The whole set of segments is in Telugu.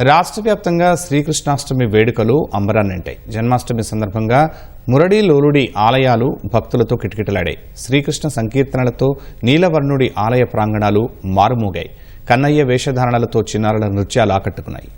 రాష్ట్ర వ్యాప్తంగా శ్రీకృష్ణాష్టమి వేడుకలు అంబరాన్నింటాయి జన్మాష్టమి సందర్భంగా మురడి లోలుడి ఆలయాలు భక్తులతో కిటకిటలాడాయి. శ్రీకృష్ణ సంకీర్తనలతో నీలవర్ణుడి ఆలయ ప్రాంగణాలు మారుమోగాయి. కన్నయ్య వేషధారణలతో చిన్నారుల నృత్యాలు ఆకట్టుకున్నాయి.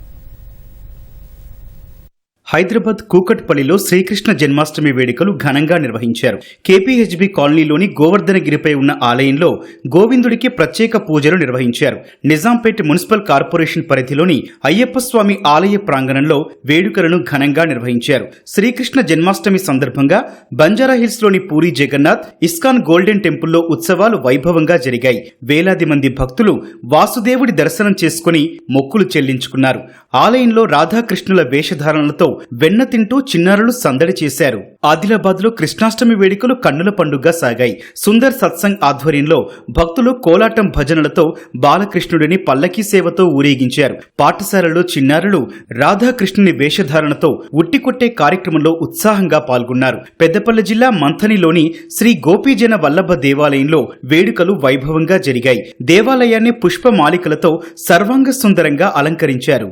హైదరాబాద్ కూకట్పల్లిలో శ్రీకృష్ణ జన్మాష్టమి వేడుకలు ఘనంగా నిర్వహించారు. కేపీహెచ్బి కాలనీలోని గోవర్ధనగిరిపై ఉన్న ఆలయంలో గోవిందుడికి ప్రత్యేక పూజలు నిర్వహించారు. నిజాంపేట్ మున్సిపల్ కార్పొరేషన్ పరిధిలోని అయ్యప్ప స్వామి ఆలయ ప్రాంగణంలో వేడుకలను ఘనంగా నిర్వహించారు. శ్రీకృష్ణ జన్మాష్టమి సందర్భంగా బంజారాహిల్స్లోని పూరి జగన్నాథ్ ఇస్కాన్ గోల్డెన్ టెంపుల్లో ఉత్సవాలు వైభవంగా జరిగాయి. వేలాది మంది భక్తులు వాసుదేవుడి దర్శనం చేసుకుని మొక్కులు చెల్లించుకున్నారు. ఆలయంలో రాధాకృష్ణుల వేషధారణలతో వెన్న తింటూ చిన్నారులు సందడి చేశారు. ఆదిలాబాద్లో కృష్ణాష్టమి వేడుకలు కన్నుల పండుగగా సాగాయి. సుందర్ సత్సంగ్ ఆధ్వర్యంలో భక్తులు కోలాటం భజనలతో బాలకృష్ణుడిని పల్లకీ సేవతో ఊరేగించారు. పాఠశాలలో చిన్నారులు రాధాకృష్ణుని వేషధారణతో ఉట్టికొట్టే కార్యక్రమంలో ఉత్సాహంగా పాల్గొన్నారు. పెద్దపల్లి జిల్లా మంథనిలోని శ్రీ గోపీజన వల్లభ దేవాలయంలో వేడుకలు వైభవంగా జరిగాయి. దేవాలయాన్ని పుష్పమాలికలతో సర్వాంగ సుందరంగా అలంకరించారు.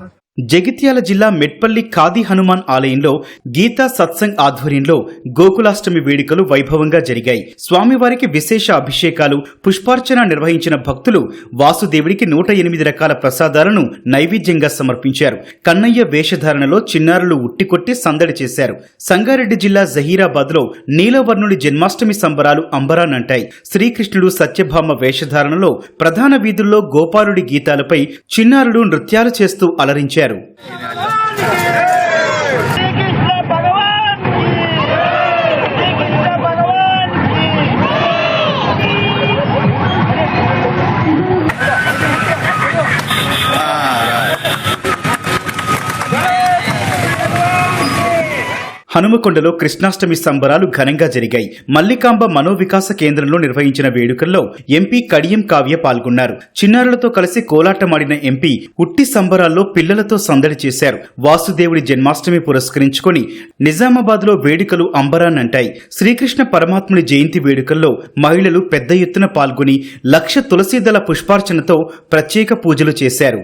జగిత్యాల జిల్లా మెట్పల్లి ఖాదీ హనుమాన్ ఆలయంలో గీతా సత్సంగ్ ఆధ్వర్యంలో గోకులాష్టమి వేడుకలు వైభవంగా జరిగాయి. స్వామివారికి విశేష అభిషేకాలు పుష్పార్చన నిర్వహించిన భక్తులు వాసుదేవుడికి నూట ఎనిమిది రకాల ప్రసాదాలను నైవేద్యంగా సమర్పించారు. కన్నయ్య వేషధారణలో చిన్నారులు ఉట్టికొట్టి సందడి చేశారు. సంగారెడ్డి జిల్లా జహీరాబాద్లో నీలవర్ణుడి జన్మాష్టమి సంబరాలు అంబరానంటాయి శ్రీకృష్ణుడు సత్యభామ వేషధారణలో ప్రధాన వీధుల్లో గోపాలుడి గీతాలపై చిన్నారులు నృత్యాలు చేస్తూ అలరించారు. Cheryl. హనుమకొండలో కృష్ణాష్టమి సంబరాలు ఘనంగా జరిగాయి. మల్లికాంబ మనోవికాస కేంద్రంలో నిర్వహించిన వేడుకల్లో ఎంపీ కడియం కావ్య పాల్గొన్నారు. చిన్నారులతో కలిసి కోలాటమాడిన ఎంపీ ఉట్టి సంబరాల్లో పిల్లలతో సందడి చేశారు. వాసుదేవుడి జన్మాష్టమి పురస్కరించుకొని నిజామాబాద్లో వేడుకలు అంబరానంటాయి శ్రీకృష్ణ పరమాత్ముని జయంతి వేడుకల్లో మహిళలు పెద్ద ఎత్తున పాల్గొని లక్ష తులసీదళ పుష్పార్చనతో ప్రత్యేక పూజలు చేశారు.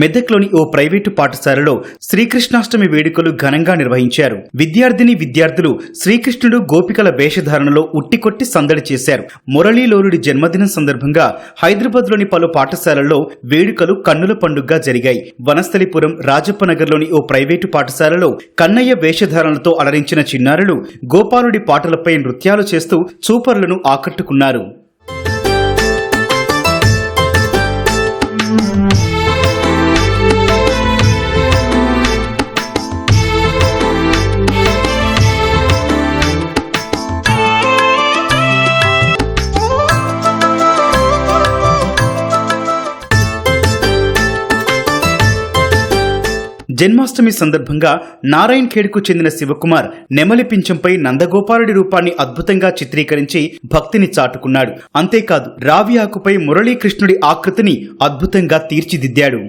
మెదక్లోని ఓ ప్రైవేటు పాఠశాలలో శ్రీకృష్ణాష్టమి వేడుకలు ఘనంగా నిర్వహించారు. విద్యార్థిని విద్యార్థులు శ్రీకృష్ణుడు గోపికల వేషధారణలో ఉట్టికొట్టి సందడి చేశారు. మురళీలోలుడి జన్మదినం సందర్భంగా హైదరాబాద్లోని పలు పాఠశాలల్లో వేడుకలు కన్నుల పండుగగా జరిగాయి. వనస్థలిపురం రాజప్పనగర్లోని ఓ ప్రైవేటు పాఠశాలలో కన్నయ్య వేషధారణలతో అలరించిన చిన్నారులు గోపాలుడి పాటలపై నృత్యాలు చేస్తూ చూపర్లను ఆకట్టుకున్నారు. జన్మాష్టమి సందర్భంగా నారాయణ్ ఖేడ్కు చెందిన శివకుమార్ నెమలి పింఛంపై నందగోపాలుడి రూపాన్ని అద్భుతంగా చిత్రీకరించి భక్తిని చాటుకున్నాడు. అంతేకాదు రావి ఆకుపై మురళీకృష్ణుడి ఆకృతిని అద్భుతంగా తీర్చిదిద్దాడు.